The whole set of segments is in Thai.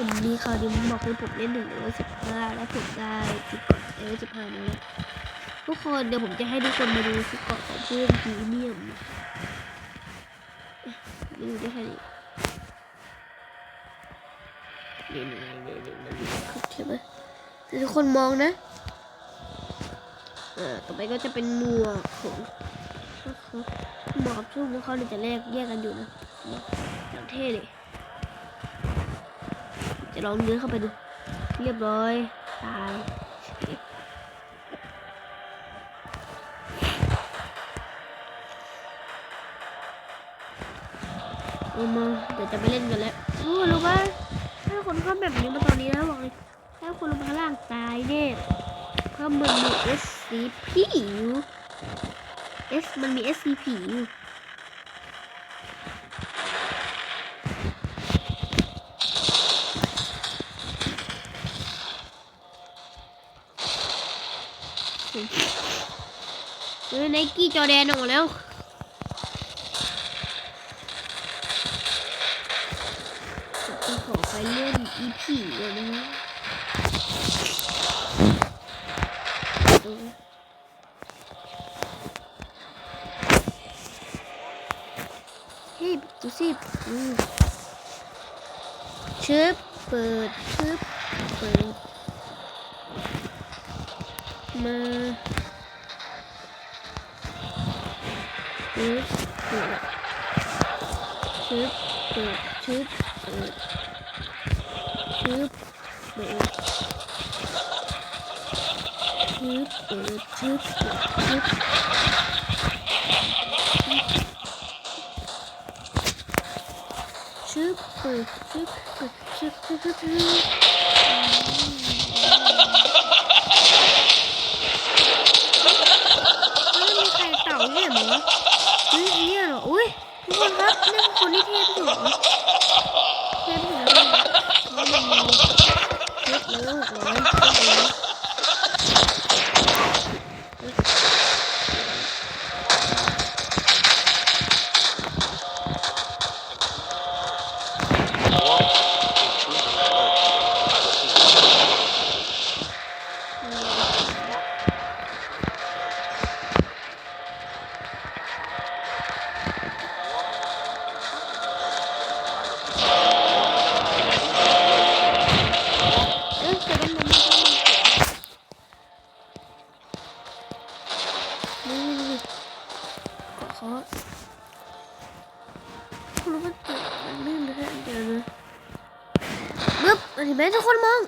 ผมมีข่าวดีมาบอกให้ผมเล่นถึงเลเวลสิบห้าแล้วผมได้ชุดเกาะเลเวลสิบห้านี้แล้วทุกคนเดี๋ยวผมจะให้ทุกคนมาดูชุดเกราะของเพื่อนพรีเมียมดูได้แค่นี้นี่นี่นี่นี่มันมีคึกใช่ไหมแต่ทุกคนมองนะอ่าต่อไปก็จะเป็นหมวกของหมวกกับชุดของเขาเนี่ยจะแยกแยกกันอยู่นะอย่างเท่เลย ลองเดินเข้าไปดู เรียบร้อย ตายเอามาเดี๋ยวจะไปเล่นกันแล้วโอ้รู้ป่ะถ้าคนเข้าแบบนี้มาตอนนี้นะบอกเลยถ้าคนลงมาล่างตายแน่เพราะมันมี SCP อยู่ S มันมี SCP อยู่ ไนกี้จอแดนออกแล้วจะขอไปเล่นอีพีก่อนนะฮะดูเฮ้ยดูสิอืมชึบเปิดชึบเปิดมา ชึบเปิดชึบเปิดชึบเปิดชึบเปิด ทุกคนครับนี่คือคนที่เทพที่สุดเหรอเ ไหมทุกคนมอง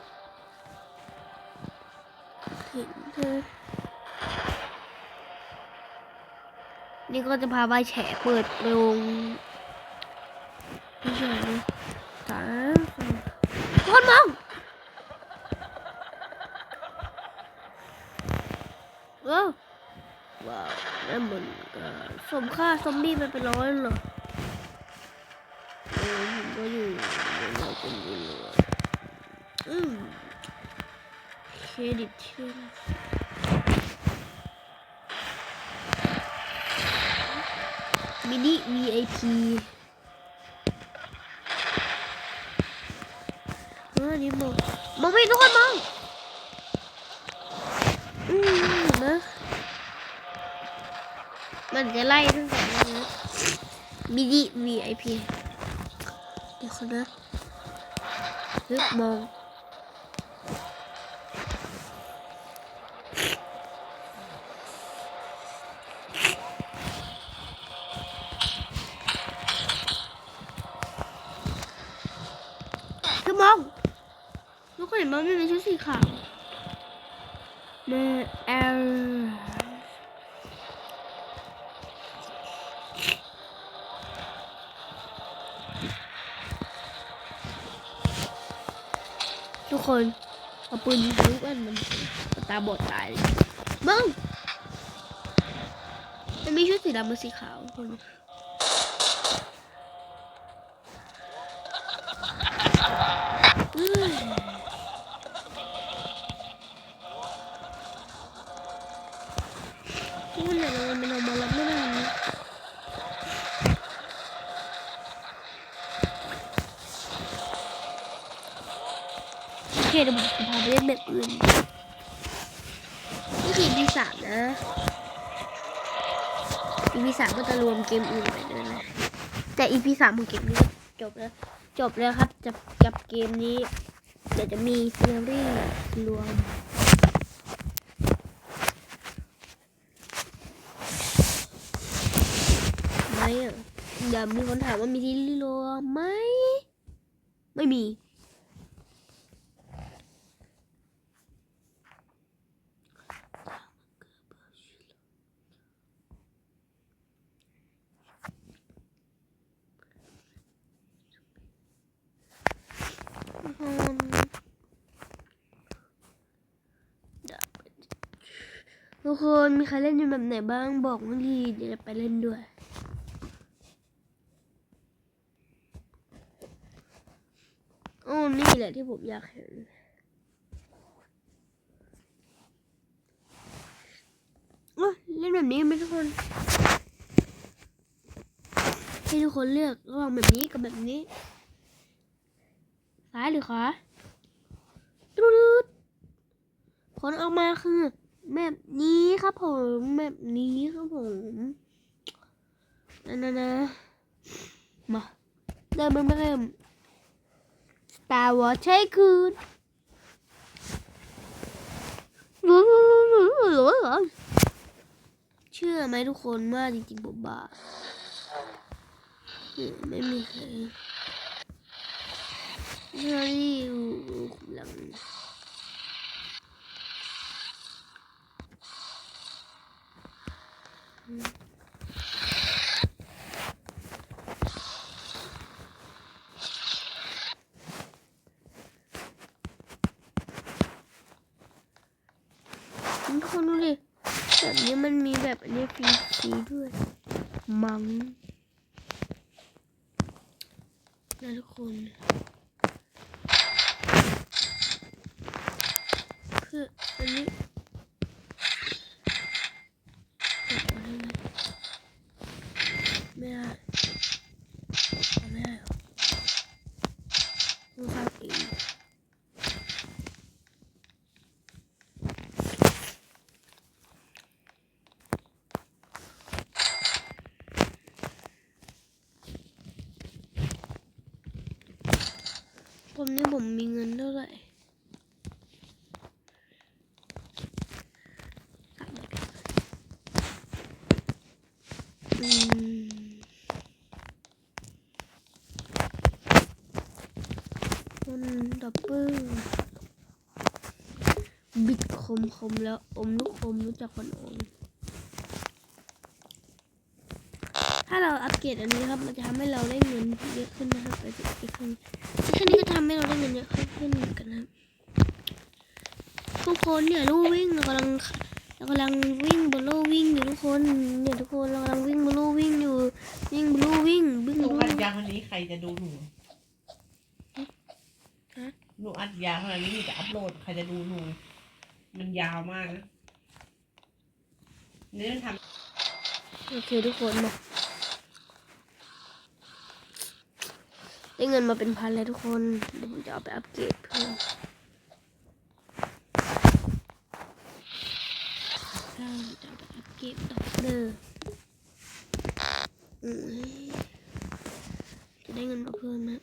เห็นเธอนี่ก็จะพาไปแฉเปิดโรงไม่ใช่นะสามสองทุกคนมองว้าวว้าวนั่นมันก็สมค่าซอมบี้ไปเป็นร้อยเหรอเออผมก็อยู่ในเราเป็นอยู่เลยอืม เครดิตชื่อมินิ VIP เออนี่มองมองไม่ทุกคนมองอืมนไหมมันจะไล่ตั้งแต่นั้นนะมินิ VIP เดี๋ยวคนนะฮึบมอง คือมองทุกคนเห็นมันไม่ในชุดสีขาวเนเอลทุกคนเอาปืนยิงทะลุแว่นมันตาบอดตายเลยมึงมันมีชุดสีดำกับสีขาวคน ที่มันไหนเรามันเอามารับไม่ได้โอเคเดี๋ยวผมจะพาไปเล่นแบบอื่นนี่คือ EP สามนะ EP สามก็จะรวมเกมอื่นไปด้วยนะ แต่ EP สามของเกมนี้จบแล้ว จบแล้วครับจะกับเกมนี้เดี๋ยวจะมีซีรีส์รวมไหมอะเดี๋ยวมีคนถามว่ามีซีรีส์รวมไหม ไม่มี ทุกคนมีใครเล่นอยู่แบบไหนบ้างบอกมาทีเดี๋ยวไปเล่นด้วยโอ้นี่แหละที่ผมอยากเห็นเล่นแบบนี้ไหมทุกคนให้ทุกคนเลือกระหว่างแบบนี้กับแบบนี้ซ้ายหรือขวาตุ๊ดๆผลออกมาคือ แบบนี้ครับผมแบบนี้ครับผมนั่นนะนะมาเริ่มเริ่มเริ่ม Star Wars ใช่คืนเชื่อไหมทุกคนว่าจริงๆผมบ้าไม่มีใครเฮ้ยกำลัง ทุกคนดูดิแบบนี้มันมีแบบอันนี้ฟรีๆด้วย มังนะทุกคนคืออันนี้กดมาได้ไหม ได้เอาไม่ได้หรอต้องสร้างเองผมนี่ผมมีเงินเท่าไหร่อืมคนดับเบิลบิด คมคมๆแล้วอมลูกคมรู้จักคนอมถ้าเราอัปเกรดอันนี้ครับ มันจะทำให้เราได้เงินเยอะขึ้นนะครับไปอีกครั้งแค่นี้ก็ทำให้เราได้เงินเยอะขึ้นเหมือนกันนะครับทุกคนเนี่ยลู่วิ่งเรากำลังเรากำลังวิ่งบนลู่วิ่งอยู่ทุกคนเนี่ยทุกคนเรากำลังวิ่งบนลู่วิ่งอยู่วิ่งบนลู่วิ่งวิ่งหบนูนลู่อัดวิ่งยางวันนี้ใครจะดูหนูฮะหนูอัดยางวันนี้มีแต่อัพโหลดใครจะดูหนู มันยาวมากนะนี่มันทโอเคทุกคนมาได้เงินมาเป็นพันเลยทุกคนเดี๋ยวผมจะเอาไปอัปเกรดเพิ่มจะเอาไปอัปเกรดด็อเตอร์อืมจะได้เงินมาเพิ่มนะ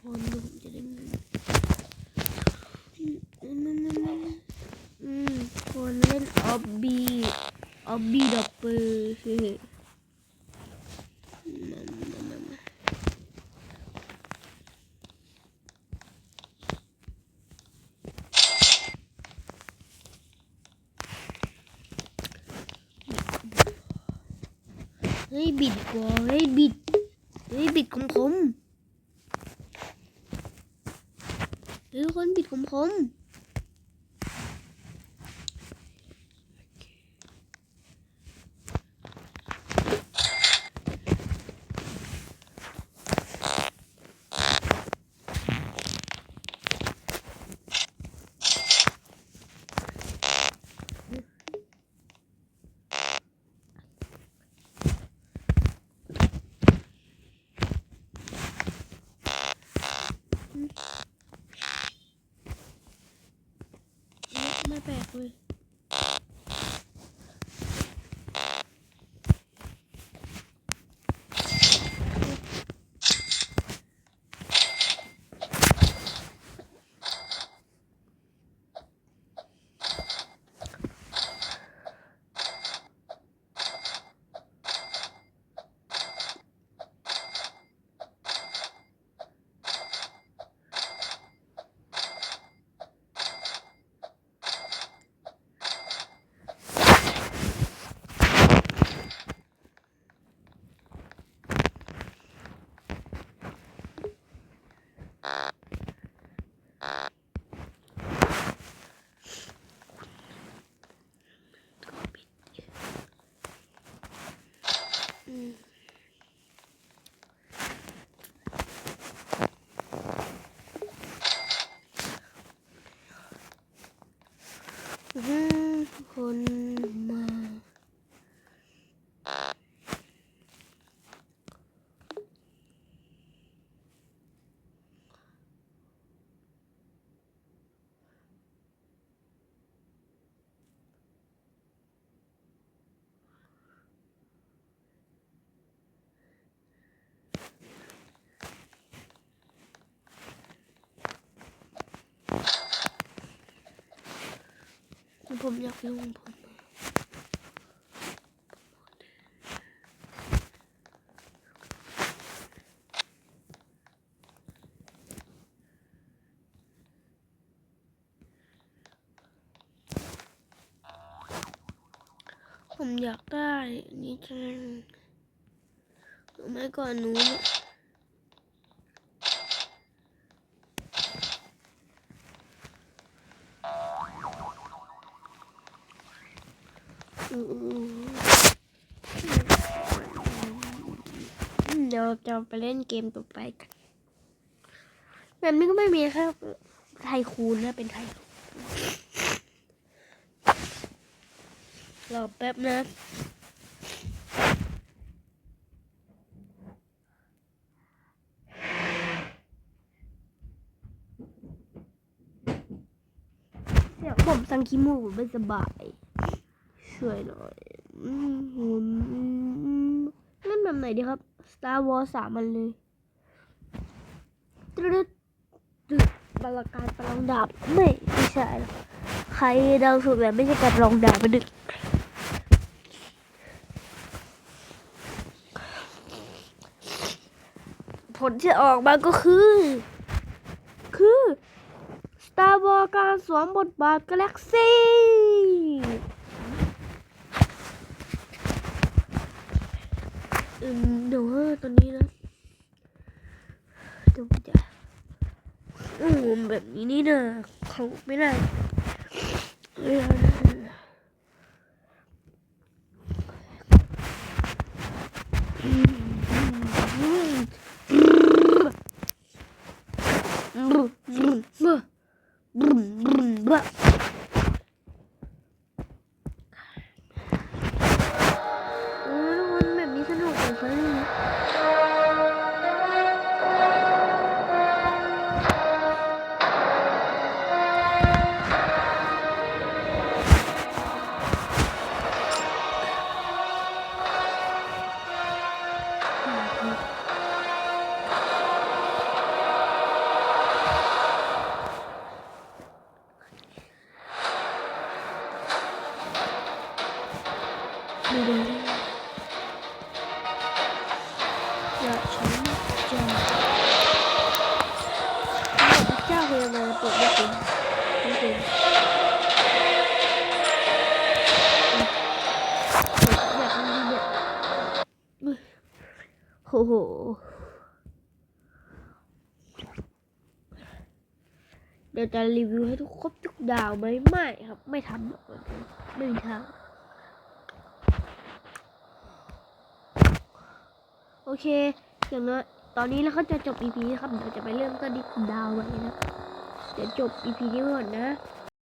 คนดูผมจะได้เงินอืมอืมอืมอืมอืมคนเล่นออบบีออบบีดับเบิลมามามามา เฮ้ยบิดกว่าเฮ้ยบิดเฮ้ยบิดคมคมเฮ้ยคนบิดคมคม ผมอยากยุ่งผมผมอยากได้นี่จังหรือไม่ก่อนหนูเนี่ยอืม เดี๋ยวจะไปเล่นเกมต่อไปกันแบบนี้ก็ไม่มีครับไทยคูณนะเป็นไทยรอแป๊บนะเสียงผมสังคิมูกผมไม่สบาย ช่วยหน่อยอืมผมเล่นแบบไหนดีครับ Star Wars สามมันเลยตรึดตรึดบรรการประลองดาบไม่ไม่ใช่หรอกใครเดาถูกแบบไม่ใช่การลองดาบมาดึกผลที่ออกมาก็คือ คือ Star Wars การสวมบทบาทกาแล็กซี่ อืมเดี๋ยวตอนนี้นะเดี๋ยวจะอืมแบบนี้นี่นะเขาไม่ได้อืม โอ้โหเดี๋ยวจะรีวิวให้ทุกครบทุกดาวไหมไม่ครับ ไม่ทำไม่มีทางโอเค อย่างน้อยตอนนี้เราก็จะจบ EP นะครับเดี๋ยวจะไปเริ่มต้นที่ดาวใหม่นะเดี๋ยวจบ EP นี้ก่อนนะ